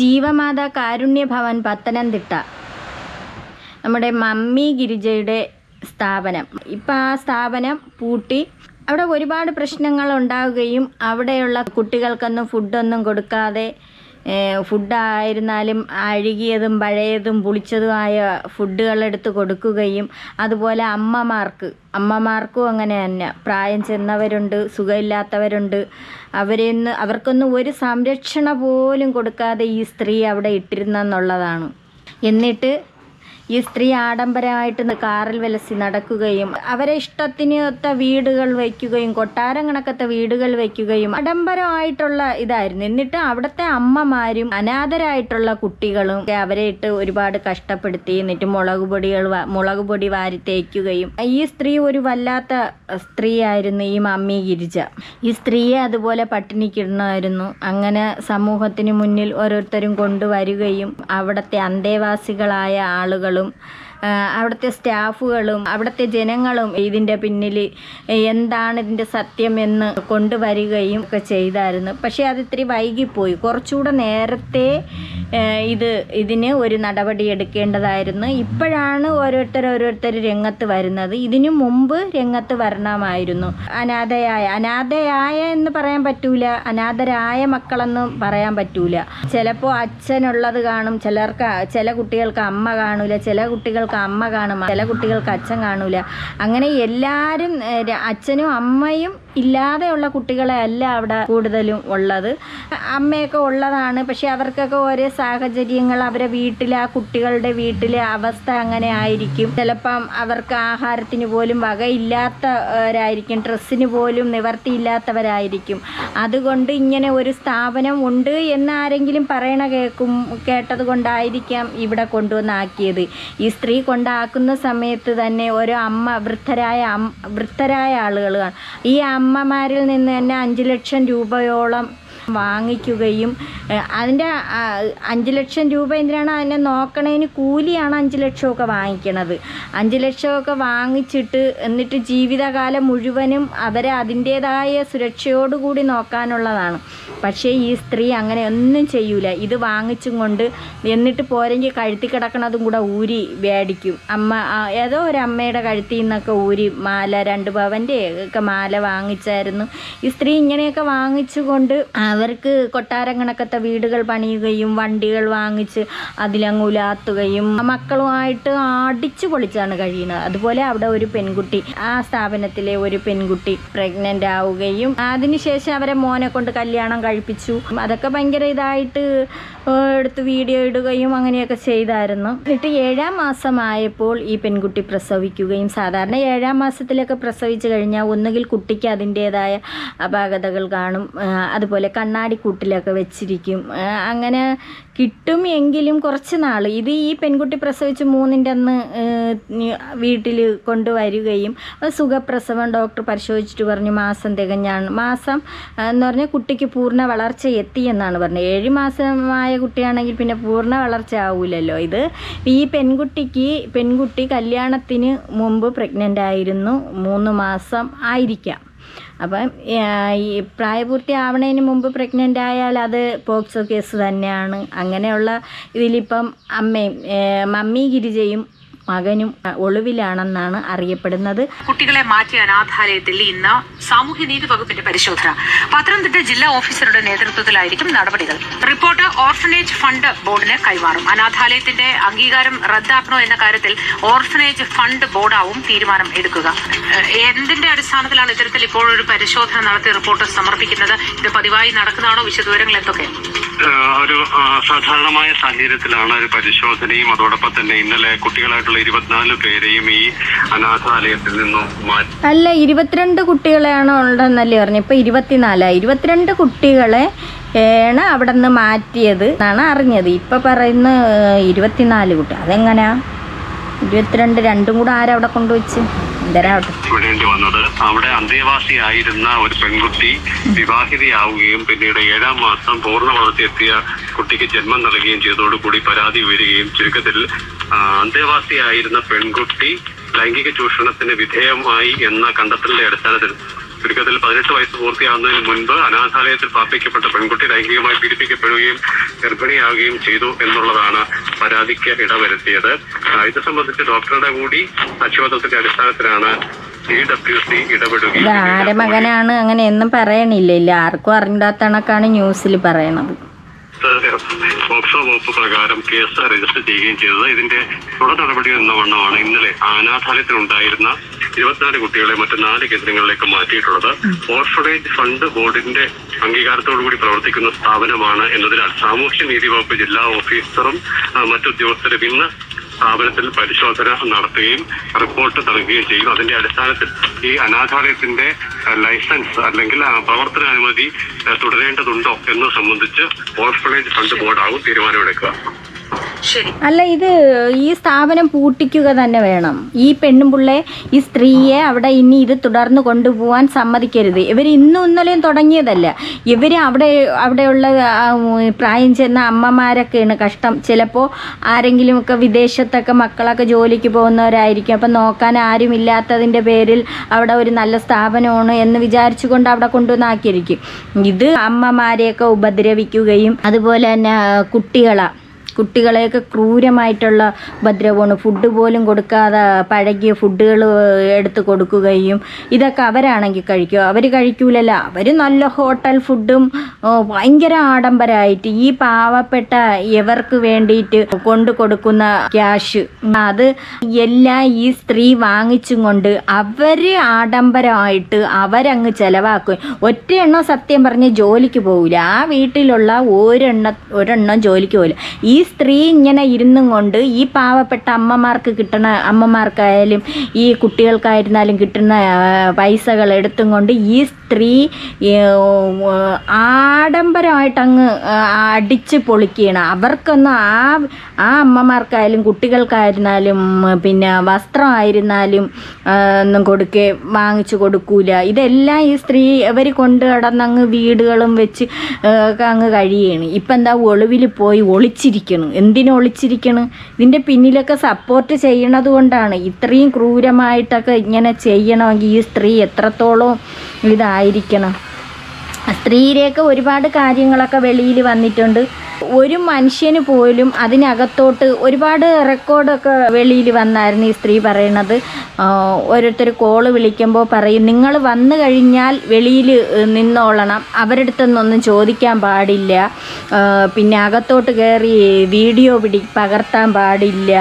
ജീവമാത കാരുണ്യ ഭവൻ പത്തനംതിട്ട. നമ്മുടെ മമ്മി ഗിരിജയുടെ സ്ഥാപനം. ഇപ്പം ആ സ്ഥാപനം പൂട്ടി. അവിടെ ഒരുപാട് പ്രശ്നങ്ങൾ ഉണ്ടാവുകയും അവിടെയുള്ള കുട്ടികൾക്കൊന്നും ഫുഡൊന്നും കൊടുക്കാതെ ഫുഡായിരുന്നാലും അഴുകിയതും പഴയതും പുളിച്ചതുമായ ഫുഡുകൾ എടുത്ത് കൊടുക്കുകയും അതുപോലെ അമ്മമാർക്ക് അമ്മമാർക്കും അങ്ങനെ തന്നെ. പ്രായം ചെന്നവരുണ്ട് സുഖമില്ലാത്തവരുണ്ട്. അവരെയൊന്ന് അവർക്കൊന്നും ഒരു സംരക്ഷണ പോലും കൊടുക്കാതെ ഈ സ്ത്രീ അവിടെ ഇട്ടിരുന്നെന്നുള്ളതാണ്. എന്നിട്ട് ഈ സ്ത്രീ ആഡംബരമായിട്ട് കാറിൽ വിലസി നടക്കുകയും അവരെ ഇഷ്ടത്തിനൊത്ത വീടുകൾ വയ്ക്കുകയും കൊട്ടാരം കണക്കത്തെ വീടുകൾ വയ്ക്കുകയും ആഡംബരമായിട്ടുള്ള ഇതായിരുന്നു. എന്നിട്ട് അവിടുത്തെ അമ്മമാരും അനാഥരായിട്ടുള്ള കുട്ടികളും അവരെ ഇട്ട് ഒരുപാട് കഷ്ടപ്പെടുത്തി എന്നിട്ട് മുളക് പൊടികൾ മുളക് പൊടി വാരി തേക്കുകയും. ഈ സ്ത്രീ ഒരു വല്ലാത്ത സ്ത്രീയായിരുന്നു ഈ മമ്മി ഗിരിജ. ഈ സ്ത്രീയെ അതുപോലെ പട്ടിണിക്കിടണമായിരുന്നു അങ്ങനെ സമൂഹത്തിന് മുന്നിൽ ഓരോരുത്തരും കൊണ്ടുവരികയും അവിടുത്തെ അന്തേവാസികളായ ആളുകളും ആ, അവിടുത്തെ സ്റ്റാഫുകളും അവിടുത്തെ ജനങ്ങളും ഇതിന്റെ പിന്നിൽ എന്താണ് ഇതിന്റെ സത്യം എന്ന് കൊണ്ടുവരികയും ഒക്കെ ചെയ്തായിരുന്നു. പക്ഷേ അത് ഇത്തിരി വൈകിപ്പോയി. കുറച്ചുകൂടെ നേരത്തെ ഇത് ഇതിന് ഒരു നടപടി എടുക്കേണ്ടതായിരുന്നു. ഇപ്പോഴാണ് ഓരോരുത്തർ ഓരോരുത്തർ രംഗത്ത് വരുന്നത്. ഇതിനു മുമ്പ് രംഗത്ത് വരണമായിരുന്നു. അനാഥയായ അനാഥയായ എന്ന് പറയാൻ പറ്റൂല. അനാഥരായ മക്കളെന്നും പറയാൻ പറ്റൂല. ചിലപ്പോൾ അച്ഛനുള്ളത് കാണും ചിലർക്ക് ചില കുട്ടികൾക്ക് അമ്മ കാണൂല ചില കുട്ടികൾക്ക് അമ്മ കാണും. ചില കുട്ടികൾക്ക് അച്ഛൻ കാണൂല. അങ്ങനെ എല്ലാവരും അച്ഛനും അമ്മയും ഇല്ലാതെയുള്ള കുട്ടികളെ അല്ല അവിടെ കൂടുതലും ഉള്ളത്. അമ്മയൊക്കെ ഉള്ളതാണ്. പക്ഷെ അവർക്കൊക്കെ ഓരോ സാഹചര്യങ്ങൾ അവരെ വീട്ടിലെ ആ കുട്ടികളുടെ വീട്ടിലെ അവസ്ഥ അങ്ങനെ ആയിരിക്കും. ചിലപ്പം അവർക്ക് ആഹാരത്തിന് പോലും വകയില്ലാത്തവരായിരിക്കും. ഡ്രസ്സിന് പോലും നിവർത്തിയില്ലാത്തവരായിരിക്കും. അതുകൊണ്ട് ഇങ്ങനെ ഒരു സ്ഥാപനം ഉണ്ട് എന്ന് ആരെങ്കിലും പറയണ കേൾക്കും കേട്ടത് കൊണ്ടായിരിക്കാം ഇവിടെ കൊണ്ടുവന്നാക്കിയത്. ഈ സ്ത്രീ കൊണ്ടാക്കുന്ന സമയത്ത് തന്നെ ഓരോ അമ്മ വൃദ്ധരായ വൃദ്ധരായ ആളുകളാണ്. ഈ അമ്മമാരിൽ നിന്ന് തന്നെ അഞ്ച് ലക്ഷം രൂപയോളം വാങ്ങിക്കുകയും അതിന്റെ അഞ്ച് ലക്ഷം രൂപ എന്തിനാണ് അതിനെ നോക്കണതിന് കൂലിയാണ് അഞ്ച് ലക്ഷമൊക്കെ വാങ്ങിക്കണത്. അഞ്ച് ലക്ഷമൊക്കെ വാങ്ങിച്ചിട്ട് എന്നിട്ട് ജീവിതകാലം മുഴുവനും അവരെ അതിന്റേതായ സുരക്ഷയോടുകൂടി നോക്കാനുള്ളതാണ്. പക്ഷേ ഈ സ്ത്രീ അങ്ങനെ ഒന്നും ചെയ്യൂല. ഇത് വാങ്ങിച്ചും കൊണ്ട് എന്നിട്ട് പോരെങ്കിൽ കഴുത്തി കിടക്കണതും കൂടെ ഊരി മേടിക്കും അമ്മ ഏതോ ഒരു അമ്മയുടെ കഴുത്തിൽ നിന്നൊക്കെ ഊരി മാല രണ്ട് പവന്റെ ഒക്കെ മാല വാങ്ങിച്ചായിരുന്നു. ഈ സ്ത്രീ ഇങ്ങനെയൊക്കെ വാങ്ങിച്ചുകൊണ്ട് അവർക്ക് കൊട്ടാരം കണക്കത്തെ വീടുകൾ പണിയുകയും വണ്ടികൾ വാങ്ങിച്ച് അതിലങ്ങ് ഉലാത്തുകയും മക്കളുമായിട്ട് അടിച്ചു പൊളിച്ചാണ് കഴിയുന്നത്. അതുപോലെ അവിടെ ഒരു പെൺകുട്ടി ആ സ്ഥാപനത്തിലെ ഒരു പെൺകുട്ടി പ്രഗ്നന്റ് ആവുകയും അതിനുശേഷം അവരെ മോനെ കൊണ്ട് കല്യാണം കഴിപ്പിച്ചു. അതൊക്കെ ഭയങ്കര ഇതായിട്ട് എടുത്ത് വീഡിയോ ഇടുകയും അങ്ങനെയൊക്കെ ചെയ്തായിരുന്നു. എന്നിട്ട് ഏഴാം മാസമായപ്പോൾ ഈ പെൺകുട്ടി പ്രസവിക്കുകയും സാധാരണ ഏഴാം മാസത്തിലൊക്കെ പ്രസവിച്ചു കഴിഞ്ഞാൽ ഒന്നുകിൽ കുട്ടിക്ക് അതിന്റേതായ അപാകതകൾ കാണും. അതുപോലെ കണ്ണാടിക്കൂട്ടിലൊക്കെ വെച്ചിരിക്കും. അങ്ങനെ കിട്ടും എങ്കിലും കുറച്ച് നാൾ ഇത് ഈ പെൺകുട്ടി പ്രസവിച്ച് മൂന്നിന്റെ അന്ന് വീട്ടിൽ കൊണ്ടുവരികയും സുഖപ്രസവം ഡോക്ടർ പരിശോധിച്ചിട്ട് പറഞ്ഞു മാസം തികഞ്ഞാണ്. മാസം എന്ന് പറഞ്ഞാൽ കുട്ടിക്ക് പൂർണ വളർച്ച എത്തി എന്നാണ് പറഞ്ഞത്. ഏഴ് മാസമായ കുട്ടിയാണെങ്കിൽ പിന്നെ പൂർണ വളർച്ച ആവൂലല്ലോ ഇത്. ഈ പെൺകുട്ടിക്ക് പെൺകുട്ടി കല്യാണത്തിന് മുമ്പ് പ്രഗ്നന്റ് ആയിരുന്നു. മൂന്ന് മാസം ആയിരിക്കാം. അപ്പം ഈ പ്രായപൂർത്തി ആവണതിന് മുമ്പ് പ്രഗ്നന്റ് ആയാൽ അത് പോക്സോ കേസ് തന്നെയാണ്. അങ്ങനെയുള്ള ഇതിലിപ്പം അമ്മയും മമ്മി ഗിരിജയും മകനും ഒളിവിലാണെന്നാണ് അറിയപ്പെടുന്നത്. കുട്ടികളെ മാറ്റിയ അനാഥാലയത്തിൽ ഇന്ന് സാമൂഹ്യനീതി വകുപ്പിന്റെ പരിശോധന. പത്തനംതിട്ട ജില്ലാ ഓഫീസറുടെ നേതൃത്വത്തിലായിരിക്കും നടപടികൾ. റിപ്പോർട്ട് ഓർഫനേജ് ഫണ്ട് ബോർഡിന് കൈമാറും. അനാഥാലയത്തിന്റെ അംഗീകാരം റദ്ദാക്കണോ എന്ന കാര്യത്തിൽ ഓർഫനേജ് ഫണ്ട് ബോർഡാവും തീരുമാനം എടുക്കുക. എന്തിന്റെ അടിസ്ഥാനത്തിലാണ് ഇത്തരത്തിൽ ഇപ്പോൾ ഒരു പരിശോധന നടത്തി റിപ്പോർട്ട് സമർപ്പിക്കുന്നത്? ഇത് പതിവായി നടക്കുന്നതാണോ? വിശദവിവരങ്ങൾ എന്തൊക്കെ? ഒരു സാധാരണമായ സാഹചര്യത്തിലാണ് ഒരു പരിശോധനയും അതോടൊപ്പം തന്നെ ഇന്നലെ കുട്ടികളായിട്ടുള്ള ഇരുപത്തിനാല് പേരെയും ഈ അനാഥാലയത്തിൽ നിന്നും മാറ്റി. അല്ല ഇരുപത്തിരണ്ട് കുട്ടികളെയാണോ ഉള്ളതെന്നല്ലേ പറഞ്ഞു. ഇപ്പൊ ഇരുപത്തിനാല് ഇരുപത്തിരണ്ട് കുട്ടികളെ ആണ് അവിടെ നിന്ന് മാറ്റിയത് എന്നാണ് അറിഞ്ഞത്. ഇപ്പൊ പറയുന്ന ഇരുപത്തിനാല് കുട്ടി. അതെങ്ങനെയാ ഇരുപത്തിരണ്ട് രണ്ടും കൂടെ ആരവിടെ കൊണ്ടുവച്ച്? വിടേണ്ടി വന്നത്. അവിടെ അന്തേവാസിയായിരുന്ന ഒരു പെൺകുട്ടി വിവാഹിതയാവുകയും പിന്നീട് ഏഴാം മാസം പൂർണ വളർച്ചയെത്തിയ കുട്ടിക്ക് ജന്മം നൽകുകയും ചെയ്തതോടുകൂടി പരാതി ഉയരുകയും ചുരുക്കത്തിൽ അന്തേവാസിയായിരുന്ന പെൺകുട്ടി ലൈംഗിക ചൂഷണത്തിന് വിധേയമായി എന്ന കണ്ടെത്തലിന്റെ അടിസ്ഥാനത്തിൽ ചുരുക്കത്തിൽ പതിനെട്ട് വയസ്സ് പൂർത്തിയാകുന്നതിന് മുൻപ് അനാഥാലയത്തിൽ പാർപ്പിക്കപ്പെട്ട പെൺകുട്ടി ലൈംഗികമായി പീഡിപ്പിക്കപ്പെടുകയും ഗർഭിണിയാവുകയും ചെയ്തു എന്നുള്ളതാണ് പരാതിക്ക് ഇടവരുത്തിയത്. ഇത് സംബന്ധിച്ച് ഡോക്ടറുടെ കൂടി സാക്ഷ്യബോധത്തിന്റെ അടിസ്ഥാനത്തിലാണ് ആരെ മകനാണ് അങ്ങനെ എന്നും പറയണില്ല ഇല്ല ആർക്കും അറിഞ്ഞാത്ത കണക്കാണ് ന്യൂസിൽ പറയണത്. പോക്സോ വകുപ്പ് പ്രകാരം കേസ് രജിസ്റ്റർ ചെയ്യുകയും ചെയ്തത്. ഇതിന്റെ തുടർ നടപടി എന്ന വണ്ണമാണ് ഇന്നലെ അനാഥാലയത്തിലുണ്ടായിരുന്ന ഇരുപത്തിനാല് കുട്ടികളെ മറ്റ് നാല് കേന്ദ്രങ്ങളിലേക്ക് മാറ്റിയിട്ടുള്ളത്. ഓർഫണേജ് ഫണ്ട് ബോർഡിന്റെ അംഗീകാരത്തോടുകൂടി പ്രവർത്തിക്കുന്ന സ്ഥാപനമാണ് എന്നതിനാൽ സാമൂഹ്യ നീതി വകുപ്പ് ജില്ലാ ഓഫീസറും മറ്റുദ്യോഗസ്ഥരും ഇന്ന് സ്ഥാപനത്തിൽ പരിശോധന നടത്തുകയും റിപ്പോർട്ട് നൽകുകയും ചെയ്യും അതിന്റെ അടിസ്ഥാനത്തിൽ ഈ അനാഥാലയത്തിന്റെ ലൈസൻസ് അല്ലെങ്കിൽ പ്രവർത്തന അനുമതി തുടരേണ്ടതുണ്ടോ എന്ന് സംബന്ധിച്ച് ഓർഫണേജ് ഫണ്ട് ബോർഡാവും തീരുമാനമെടുക്കുക. അല്ല ഇത് ഈ സ്ഥാപനം പൂട്ടിക്കുക തന്നെ വേണം. ഈ പെണ്ണും പിള്ളെ ഈ സ്ത്രീയെ അവിടെ ഇനി ഇത് തുടർന്ന് കൊണ്ടുപോകാൻ സമ്മതിക്കരുത്. ഇവർ ഇന്നും ഇന്നലെയും തുടങ്ങിയതല്ല. ഇവർ അവിടെ അവിടെയുള്ള പ്രായം ചെന്ന അമ്മമാരൊക്കെയാണ് കഷ്ടം. ചിലപ്പോൾ ആരെങ്കിലുമൊക്കെ വിദേശത്തൊക്കെ മക്കളൊക്കെ ജോലിക്ക് പോകുന്നവരായിരിക്കും. അപ്പം നോക്കാൻ ആരും ഇല്ലാത്തതിന്റെ പേരിൽ അവിടെ ഒരു നല്ല സ്ഥാപനമാണ് എന്ന് വിചാരിച്ചുകൊണ്ട് അവിടെ കൊണ്ടുവന്നാക്കിയിരിക്കും ഇത് അമ്മമാരെയൊക്കെ ഉപദ്രവിക്കുകയും അതുപോലെ തന്നെ കുട്ടികളെ കുട്ടികളെയൊക്കെ ക്രൂരമായിട്ടുള്ള ഉപദ്രവമാണ്. ഫുഡ് പോലും കൊടുക്കാതെ പഴകിയ ഫുഡുകൾ എടുത്ത് കൊടുക്കുകയും ഇതൊക്കെ അവരാണെങ്കിൽ കഴിക്കുക അവർ കഴിക്കൂലല്ല. അവർ നല്ല ഹോട്ടൽ ഫുഡും ഭയങ്കര ആഡംബരമായിട്ട് ഈ പാവപ്പെട്ട ഇവർക്ക് വേണ്ടിയിട്ട് കൊണ്ടു കൊടുക്കുന്ന ക്യാഷ് അത് എല്ലാം ഈ സ്ത്രീ വാങ്ങിച്ചും കൊണ്ട് അവർ ആഡംബരമായിട്ട് അവരങ്ങ് ചിലവാക്കും. ഒറ്റ എണ്ണം സത്യം പറഞ്ഞ് ജോലിക്ക് പോകില്ല ആ വീട്ടിലുള്ള ഒരെണ്ണ ഒരെണ്ണം ജോലിക്ക് പോകില്ല ഈ സ്ത്രീ ഇങ്ങനെ ഇരുന്നും കൊണ്ട് ഈ പാവപ്പെട്ട അമ്മമാർക്ക് കിട്ടണ അമ്മമാർക്കായാലും ഈ കുട്ടികൾക്കായിരുന്നാലും കിട്ടുന്ന പൈസകൾ എടുത്തും കൊണ്ട് ഈ സ്ത്രീ ആഡംബരമായിട്ട് അങ്ങ് അടിച്ച് പൊളിക്കുകയാണ്. അവർക്കൊന്നും ആ ആ അമ്മമാർക്കായാലും കുട്ടികൾക്കായിരുന്നാലും പിന്നെ വസ്ത്രമായിരുന്നാലും ഒന്നും കൊടുക്കേ വാങ്ങിച്ചു കൊടുക്കൂല. ഇതെല്ലാം ഈ സ്ത്രീ ഇവർ കൊണ്ട് കിടന്നങ്ങ് വീടുകളും വെച്ച് അങ്ങ് കഴിയാണ് ഇപ്പം എന്താ ഒളിവിൽ പോയി ഒളിച്ചിരിക്കണം എന്തിനു ഒളിച്ചിരിക്കണം ഇതിന്റെ പിന്നിലൊക്കെ സപ്പോർട്ട് ചെയ്യണത് കൊണ്ടാണ്. ഇത്രയും ക്രൂരമായിട്ടൊക്കെ ഇങ്ങനെ ചെയ്യണമെങ്കിൽ ഈ സ്ത്രീ എത്രത്തോളം ഇതായിരിക്കണം? സ്ത്രീയിലേക്ക് ഒരുപാട് കാര്യങ്ങളൊക്കെ വെളിയിൽ വന്നിട്ടുണ്ട്. ഒരു മനുഷ്യന് പോലും അതിനകത്തോട്ട് ഒരുപാട് റെക്കോർഡൊക്കെ വെളിയിൽ വന്നായിരുന്നു ഈ സ്ത്രീ പറയണത് ഓരോരുത്തർ കോൾ വിളിക്കുമ്പോൾ പറയും നിങ്ങൾ വന്നു കഴിഞ്ഞാൽ വെളിയിൽ നിന്നോളണം. അവരുടെ അടുത്തൊന്നും ചോദിക്കാൻ പാടില്ല. പിന്നെ അകത്തോട്ട് കയറി വീഡിയോ പിടി പകർത്താൻ പാടില്ല.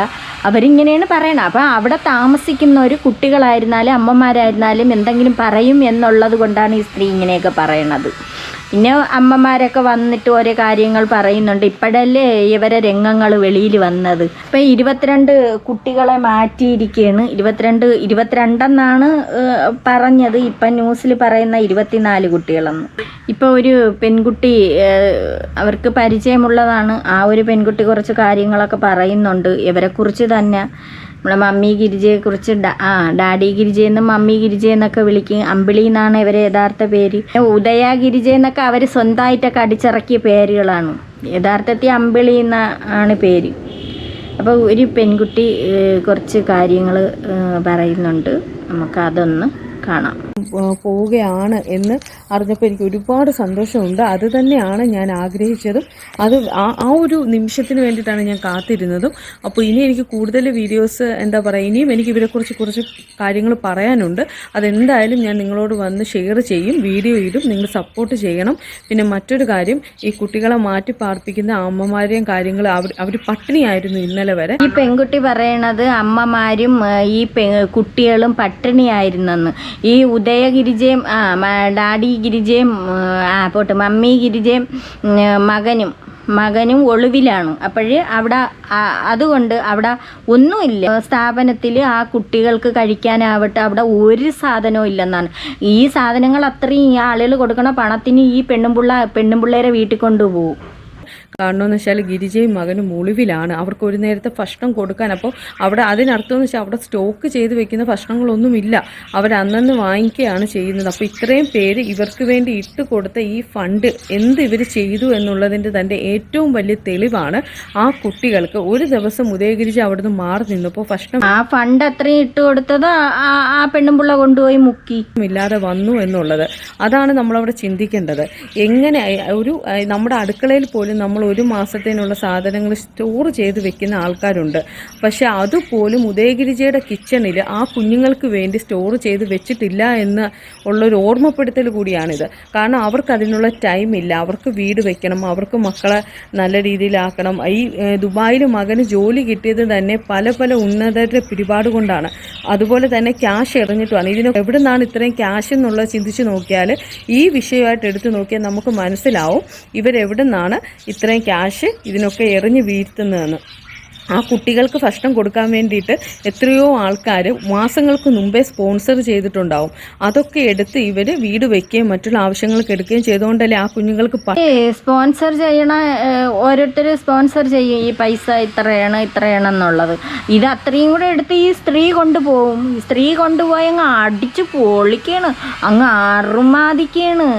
അവരിങ്ങനെയാണ് പറയണത്. അപ്പം അവിടെ താമസിക്കുന്ന ഒരു കുട്ടികളായിരുന്നാലും അമ്മമാരായിരുന്നാലും എന്തെങ്കിലും പറയും എന്നുള്ളത് കൊണ്ടാണ് ഈ സ്ത്രീ ഇങ്ങനെയൊക്കെ പറയണത്. പിന്നെ അമ്മമാരൊക്കെ വന്നിട്ട് ഓരോ കാര്യങ്ങൾ പറയുന്നുണ്ട്. ഇപ്പോഴല്ലേ ഇവരെ രംഗങ്ങൾ വെളിയിൽ വന്നത്. ഇപ്പം ഇരുപത്തിരണ്ട് കുട്ടികളെ മാറ്റിയിരിക്കുകയാണ് ഇരുപത്തിരണ്ട് ഇരുപത്തിരണ്ടെന്നാണ് പറഞ്ഞത്. ഇപ്പം ന്യൂസിൽ പറയുന്ന ഇരുപത്തിനാല് കുട്ടികളെന്ന്. ഇപ്പോൾ ഒരു പെൺകുട്ടി അവർക്ക് പരിചയമുള്ളതാണ്. ആ ഒരു പെൺകുട്ടി കുറച്ച് കാര്യങ്ങളൊക്കെ പറയുന്നുണ്ട്. ഇവരെക്കുറിച്ച് തന്നെ നമ്മളെ മമ്മി ഗിരിജയെക്കുറിച്ച് കുറിച്ച് ആ ഡാഡി ഗിരിജയെന്നും മമ്മി ഗിരിജയെന്നൊക്കെ വിളിക്കും അമ്പിളി എന്നാണ് ഇവരെ യഥാർത്ഥ പേര്. ഉദയ ഗിരിജ എന്നൊക്കെ അവർ സ്വന്തമായിട്ടൊക്കെ അടിച്ചിറക്കിയ പേരുകളാണ്. യഥാർത്ഥത്തിൽ അമ്പിളി എന്ന ആണ് പേര്. അപ്പോൾ ഒരു പെൺകുട്ടി കുറച്ച് കാര്യങ്ങൾ പറയുന്നുണ്ട്. നമുക്ക് അതൊന്ന് കാണാം. പോവുകയാണ് എന്ന് അറിഞ്ഞപ്പോൾ എനിക്ക് ഒരുപാട് സന്തോഷമുണ്ട്. അത് തന്നെയാണ് ഞാൻ ആഗ്രഹിച്ചതും. അത് ആ ആ ഒരു നിമിഷത്തിന് വേണ്ടിയിട്ടാണ് ഞാൻ കാത്തിരുന്നതും. അപ്പോൾ ഇനി എനിക്ക് കൂടുതൽ വീഡിയോസ് എന്താ പറയുക ഇനിയും എനിക്ക് ഇവരെക്കുറിച്ച് കുറച്ച് കാര്യങ്ങൾ പറയാനുണ്ട്. അതെന്തായാലും ഞാൻ നിങ്ങളോട് വന്ന് ഷെയർ ചെയ്യും വീഡിയോ ഇടും. നിങ്ങൾ സപ്പോർട്ട് ചെയ്യണം. പിന്നെ മറ്റൊരു കാര്യം ഈ കുട്ടികളെ മാറ്റി പാർപ്പിക്കുന്ന അമ്മമാരെയും കാര്യങ്ങൾ അവർ അവർ പട്ടിണിയായിരുന്നു ഇന്നലെ വരെ. ഈ പെൺകുട്ടി പറയണത് അമ്മമാരും ഈ കുട്ടികളും പട്ടിണിയായിരുന്നെന്ന്. ഈ ഉദയ ഗിരിജയും ആ ഡാഡി ഗിരിജയും ആ പോട്ടെ മമ്മി ഗിരിജയും മകനും മകനും ഒളിവിലാണ്. അപ്പോഴ് അവിടെ അതുകൊണ്ട് അവിടെ ഒന്നുമില്ല. സ്ഥാപനത്തിൽ ആ കുട്ടികൾക്ക് കഴിക്കാനാവട്ടെ അവിടെ ഒരു സാധനവും ഇല്ലെന്നാണ്. ഈ സാധനങ്ങൾ അത്രയും ഈ ആളുകൾ കൊടുക്കണ പണത്തിന് ഈ പെണ്ണുമ്പിള്ള പെണ്ണുമ്പിള്ളേരെ വീട്ടിൽ കൊണ്ടുപോകും. കാണണമെന്ന് വെച്ചാൽ ഗിരിജയും മകനും ഒളിവിലാണ്. അവർക്ക് ഒരു നേരത്തെ ഭക്ഷണം കൊടുക്കാൻ. അപ്പോൾ അവിടെ അതിനർത്ഥം എന്ന് വെച്ചാൽ അവിടെ സ്റ്റോക്ക് ചെയ്ത് വെക്കുന്ന ഭക്ഷണങ്ങളൊന്നുമില്ല. അവർ അന്നന്ന് വാങ്ങിക്കുകയാണ് ചെയ്യുന്നത്. അപ്പോൾ ഇത്രയും പേര് ഇവർക്ക് വേണ്ടി ഇട്ട് കൊടുത്ത ഈ ഫണ്ട് എന്ത് ഇവർ ചെയ്തു എന്നുള്ളതിന്റെ തന്റെ ഏറ്റവും വലിയ തെളിവാണ് ആ കുട്ടികൾക്ക്. ഒരു ദിവസം ഉദയഗിരിജ അവിടുന്ന് മാറി നിന്നപ്പോൾ ഭക്ഷണം ആ ഫണ്ട് അത്രയും ഇട്ട് കൊടുത്തത് ആ പെണ്ണുമ്പിള്ള കൊണ്ടുപോയി മുക്കി. ഇല്ലാതെ വന്നു എന്നുള്ളത്. അതാണ് നമ്മളവിടെ ചിന്തിക്കേണ്ടത്. എങ്ങനെ ഒരു നമ്മുടെ അടുക്കളയിൽ പോലും നമ്മൾ ഒരു മാസത്തേനുള്ള സാധനങ്ങൾ സ്റ്റോർ ചെയ്ത് വെക്കുന്ന ആൾക്കാരുണ്ട്. പക്ഷെ അതുപോലും ഉദയഗിരിജയുടെ കിച്ചണിൽ ആ കുഞ്ഞുങ്ങൾക്ക് വേണ്ടി സ്റ്റോർ ചെയ്ത് വെച്ചിട്ടില്ല എന്ന് ഉള്ളൊരു ഓർമ്മപ്പെടുത്തൽ കൂടിയാണിത്. കാരണം അവർക്ക് അതിനുള്ള ടൈം ഇല്ല. അവർക്ക് വീട് വെക്കണം. അവർക്ക് മക്കളെ നല്ല രീതിയിലാക്കണം. ഈ ദുബായിൽ മകന് ജോലി കിട്ടിയത് തന്നെ പല പല ഉന്നതരുടെ പിടിപാട് കൊണ്ടാണ്. അതുപോലെ തന്നെ ക്യാഷ് എറിഞ്ഞിട്ടുമാണ്. ഇതിന് എവിടെ നിന്നാണ് ഇത്രയും ക്യാഷ് എന്നുള്ളത് ചിന്തിച്ച് നോക്കിയാൽ ഈ വിഷയമായിട്ട് എടുത്തു നോക്കിയാൽ നമുക്ക് മനസ്സിലാവും ഇവരെവിടെ നിന്നാണ് ഇത്രയും ക്യാഷ് ഇതിനൊക്കെ എറിഞ്ഞ് വീഴ്ത്തുന്നതെന്ന് ആ കുട്ടികൾക്ക് ഭക്ഷണം കൊടുക്കാൻ വേണ്ടിയിട്ട് എത്രയോ ആൾക്കാർ മാസങ്ങൾക്ക് മുമ്പേ സ്പോൺസർ ചെയ്തിട്ടുണ്ടാവും. അതൊക്കെ എടുത്ത് ഇവർ വീട് വയ്ക്കുകയും മറ്റുള്ള ആവശ്യങ്ങൾക്ക് എടുക്കുകയും ചെയ്തുകൊണ്ടല്ലേ ആ കുഞ്ഞുങ്ങൾക്ക് സ്പോൺസർ ചെയ്യണ ഓരോരുത്തർ സ്പോൺസർ ചെയ്യും. ഈ പൈസ ഇത്രയാണ് ഇത്രയാണ് എന്നുള്ളത് ഇത് അത്രയും കൂടെ എടുത്ത് ഈ സ്ത്രീ കൊണ്ടുപോകും. സ്ത്രീ കൊണ്ടുപോയി അങ്ങ് അടിച്ച് പൊളിക്കാണ്. അങ്ങ് അറുമാദിക്കാണ്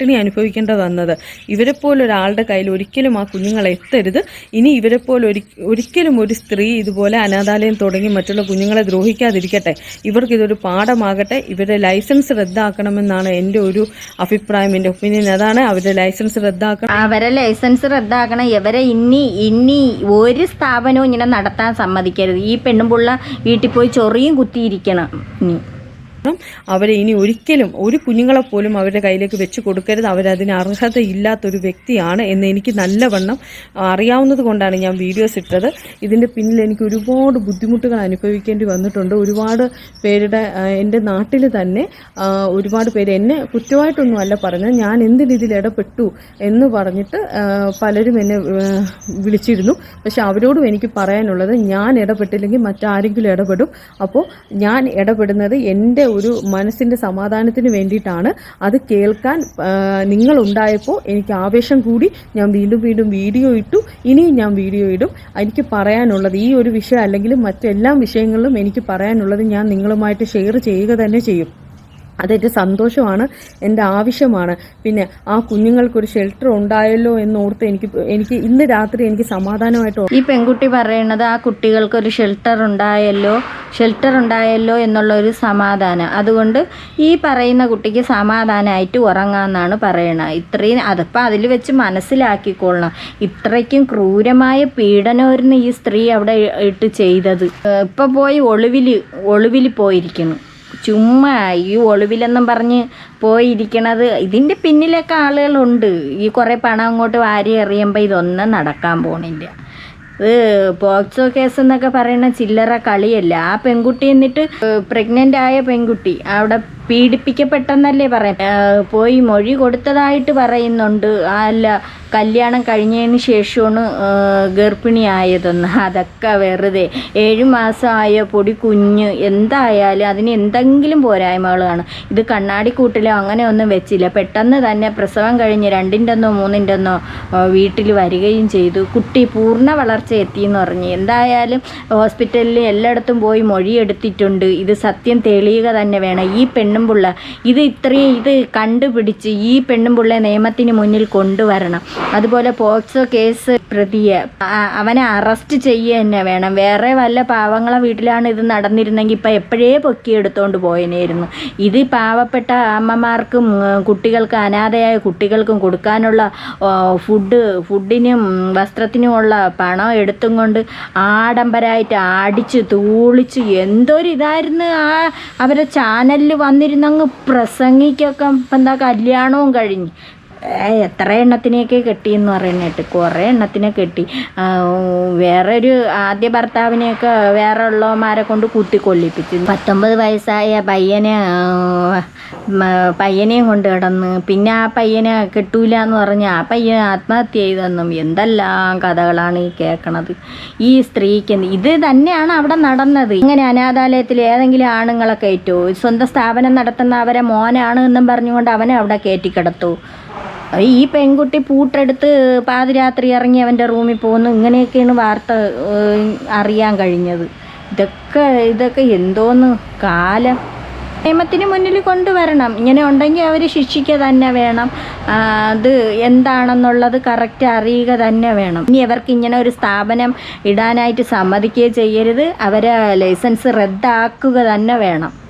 പട്ടിണി അനുഭവിക്കേണ്ട വന്നത് ഇവരെപ്പോലെ ഒരാളുടെ കയ്യിൽ ഒരിക്കലും ആ കുഞ്ഞുങ്ങളെ എത്തരുത്. ഇനി ഇവരെപ്പോലെ ഒരി ഒരിക്കലും ഒരു സ്ത്രീ ഇതുപോലെ അനാഥാലയം തുടങ്ങി മറ്റുള്ള കുഞ്ഞുങ്ങളെ ദ്രോഹിക്കാതിരിക്കട്ടെ. ഇവർക്ക് ഇതൊരു പാഠമാകട്ടെ. ഇവരുടെ ലൈസൻസ് റദ്ദാക്കണമെന്നാണ് എന്റെ ഒരു അഭിപ്രായം എന്റെ ഒപ്പീനിയൻ. അതാണ് അവരുടെ ലൈസൻസ് റദ്ദാക്കണം അവരെ ലൈസൻസ് റദ്ദാക്കണം ഇവരെ ഇനി ഇനി ഒരു സ്ഥാപനവും ഇങ്ങനെ നടത്താൻ സമ്മതിക്കരുത്. ഈ പെണ്ണുമ്പുള്ള വീട്ടിൽ പോയി ചൊറിയും കുത്തിയിരിക്കണം. ഇനി. അവരെ ഇനി ഒരിക്കലും ഒരു കുഞ്ഞുങ്ങളെ പോലും അവരുടെ കയ്യിലേക്ക് വെച്ച് കൊടുക്കരുത്. അവരതിന് അർഹതയില്ലാത്തൊരു വ്യക്തിയാണ് എന്ന് എനിക്ക് നല്ലവണ്ണം അറിയാവുന്നത് കൊണ്ടാണ് ഞാൻ വീഡിയോസ് ഇട്ടത്. ഇതിന്റെ പിന്നിൽ എനിക്ക് ഒരുപാട് ബുദ്ധിമുട്ടുകൾ അനുഭവിക്കേണ്ടി വന്നിട്ടുണ്ട്. ഒരുപാട് പേരുടെ എന്റെ നാട്ടിൽ തന്നെ ഒരുപാട് പേര് എന്നെ കുറ്റമായിട്ടൊന്നും അല്ല പറഞ്ഞത്. ഞാൻ എന്ത് രീതിയിൽ ഇടപെട്ടു എന്ന് പറഞ്ഞിട്ട് പലരും എന്നെ വിളിച്ചിരുന്നു. പക്ഷെ അവരോടും എനിക്ക് പറയാനുള്ളത് ഞാൻ ഇടപെട്ടില്ലെങ്കിൽ മറ്റാരെങ്കിലും ഇടപെടും. അപ്പോൾ ഞാൻ ഇടപെടുന്നത് എന്റെ ഒരു മനസ്സിന്റെ സമാധാനത്തിന് വേണ്ടിയിട്ടാണ് അത് കേൾക്കാൻ നിങ്ങളുണ്ടായപ്പോൾ എനിക്ക് ആവേശം കൂടി. ഞാൻ വീണ്ടും വീണ്ടും വീഡിയോ ഇട്ടു. ഇനിയും ഞാൻ വീഡിയോ ഇടും. എനിക്ക് പറയാനുള്ളത് ഈ ഒരു വിഷയം അല്ലെങ്കിലും മറ്റെല്ലാ വിഷയങ്ങളിലും എനിക്ക് പറയാനുള്ളത് ഞാൻ നിങ്ങളുമായിട്ട് ഷെയർ ചെയ്യുക തന്നെ ചെയ്യും. അതെന്റെ സന്തോഷമാണ് എന്റെ ആവശ്യമാണ്. പിന്നെ ആ കുഞ്ഞുങ്ങൾക്കൊരു ഷെൽട്ടർ ഉണ്ടായല്ലോ എന്നോർത്ത് എനിക്ക് എനിക്ക് ഇന്ന് രാത്രി എനിക്ക് സമാധാനമായിട്ട് ഈ പെൺകുട്ടി പറയുന്നത് ആ കുട്ടികൾക്കൊരു ഷെൽട്ടർ ഉണ്ടായല്ലോ ഷെൽട്ടർ ഉണ്ടായല്ലോ എന്നുള്ള ഒരു സമാധാനം. അതുകൊണ്ട് ഈ പറയുന്ന കുട്ടിക്ക് സമാധാനമായിട്ട് ഉറങ്ങാമെന്നാണ് പറയണത് ഇത്രയും അതിപ്പോൾ അതിൽ വെച്ച് മനസ്സിലാക്കിക്കൊള്ളണം. ഇത്രയ്ക്കും ക്രൂരമായ പീഡനമായിരുന്നു ഈ സ്ത്രീ അവിടെ ഇട്ട് ചെയ്തത്. ഇപ്പം പോയി ഒളിവിൽ ഒളിവിൽ പോയിരിക്കുന്നു. ചുമ്മാ ഈ ഒളിവിലെന്നും പറഞ്ഞ് പോയിരിക്കണത്. ഇതിന്റെ പിന്നിലൊക്കെ ആളുകളുണ്ട്. ഈ കുറേ പണം അങ്ങോട്ട് വാരി എറിയുമ്പോൾ ഇതൊന്നും നടക്കാൻ പോണില്ല. ഇത് പോക്സോ കേസ് എന്നൊക്കെ പറയുന്ന ചില്ലറ കളിയല്ല. ആ പെൺകുട്ടി എന്നിട്ട് പ്രഗ്നന്റ് ആയ പെൺകുട്ടി അവിടെ പീഡിപ്പിക്കപ്പെട്ടെന്നല്ലേ പറയാം. പോയി മൊഴി കൊടുത്തതായിട്ട് പറയുന്നുണ്ട്. അല്ല കല്യാണം കഴിഞ്ഞതിന് ശേഷമാണ് ഗർഭിണിയായതെന്ന്. അതൊക്കെ വെറുതെ. ഏഴു മാസമായ പൊടി കുഞ്ഞ് എന്തായാലും അതിന് എന്തെങ്കിലും പോരായ്മകൾ കാണും ഇത് കണ്ണാടിക്കൂട്ടിലോ അങ്ങനെ ഒന്നും വെച്ചില്ല. പെട്ടെന്ന് തന്നെ പ്രസവം കഴിഞ്ഞ് രണ്ടിന്റെ ഒന്നോ മൂന്നിന്റെ ഒന്നോ വീട്ടിൽ വരികയും ചെയ്തു. കുട്ടി പൂർണ വളർച്ച എത്തിയെന്ന് പറഞ്ഞു. എന്തായാലും ഹോസ്പിറ്റലിൽ എല്ലായിടത്തും പോയി മൊഴിയെടുത്തിട്ടുണ്ട്. ഇത് സത്യം തെളിയുക തന്നെ വേണം. ഈ പെണ്ണുംപിള്ള. ഇത് ഇത്രയും ഇത് കണ്ടുപിടിച്ച് ഈ പെണ്ണുംപിള്ളയെ നിയമത്തിന് മുന്നിൽ കൊണ്ടുവരണം. അതുപോലെ പോക്സോ കേസ് പ്രതിയെ അവനെ അറസ്റ്റ് ചെയ്യുക തന്നെ വേണം. വേറെ വല്ല പാവങ്ങളെ വീട്ടിലാണ് ഇത് നടന്നിരുന്നെങ്കിൽ ഇപ്പം എപ്പോഴേ പൊക്കിയെടുത്തോണ്ട് പോയനായിരുന്നു. ഇത് പാവപ്പെട്ട അമ്മമാർക്കും കുട്ടികൾക്കും അനാഥയായ കുട്ടികൾക്കും കൊടുക്കാനുള്ള ഫുഡ് ഫുഡിനും വസ്ത്രത്തിനുമുള്ള പണം എടുത്തും കൊണ്ട് ആഡംബരമായിട്ട് അടിച്ച് തൂളിച്ച് എന്തൊരിതായിരുന്നു ആ അവരെ ചാനലിൽ വന്നിരുന്നങ്ങ് പ്രസംഗിക്കൊക്കെ ഇപ്പം എന്താ കല്യാണവും കഴിഞ്ഞ്. എത്ര എണ്ണത്തിനെയൊക്കെ കെട്ടി എന്ന് പറയുന്നിട്ട് കുറേ എണ്ണത്തിനെ കെട്ടി. വേറെ ഒരു ആദ്യ ഭർത്താവിനെയൊക്കെ വേറെ ഉള്ളവന്മാരെ കൊണ്ട് കൂട്ടിക്കൊല്ലിപ്പിച്ചു പത്തൊമ്പത് വയസ്സായ പയ്യനെ പയ്യനെയും കൊണ്ട് കിടന്ന്. പിന്നെ ആ പയ്യനെ കെട്ടൂല എന്ന് പറഞ്ഞ് ആ പയ്യൻ ആത്മഹത്യ ചെയ്തെന്നും എന്തെല്ലാം കഥകളാണ് ഈ കേൾക്കണത് ഈ സ്ത്രീക്ക് ഇത് തന്നെയാണ് അവിടെ നടന്നത്. ഇങ്ങനെ അനാഥാലയത്തിൽ ഏതെങ്കിലും ആണുങ്ങളെ കയറ്റോ സ്വന്തം സ്ഥാപനം നടത്തുന്ന അവരെ മോനാണ് എന്നും പറഞ്ഞുകൊണ്ട് അവനെ അവിടെ കയറ്റിക്കിടത്തു. ഈ പെൺകുട്ടി പൂട്ടെടുത്ത് പാതിരാത്രി ഇറങ്ങി അവന്റെ റൂമിൽ പോകുന്നു. ഇങ്ങനെയൊക്കെയാണ് വാർത്ത അറിയാൻ കഴിഞ്ഞത്. ഇതൊക്കെ ഇതൊക്കെ എന്തോന്ന് കാലം. നിയമത്തിന് മുന്നിൽ കൊണ്ടുവരണം. ഇങ്ങനെ ഉണ്ടെങ്കിൽ അവർ ശിക്ഷിക്കുക തന്നെ വേണം. അത് എന്താണെന്നുള്ളത് കറക്റ്റ് അറിയുക തന്നെ വേണം. ഇനി അവർക്ക് ഇങ്ങനെ ഒരു സ്ഥാപനം ഇടാനായിട്ട് സമ്മതിക്കുകയോ ചെയ്യരുത്. അവരെ ലൈസൻസ് റദ്ദാക്കുക തന്നെ വേണം.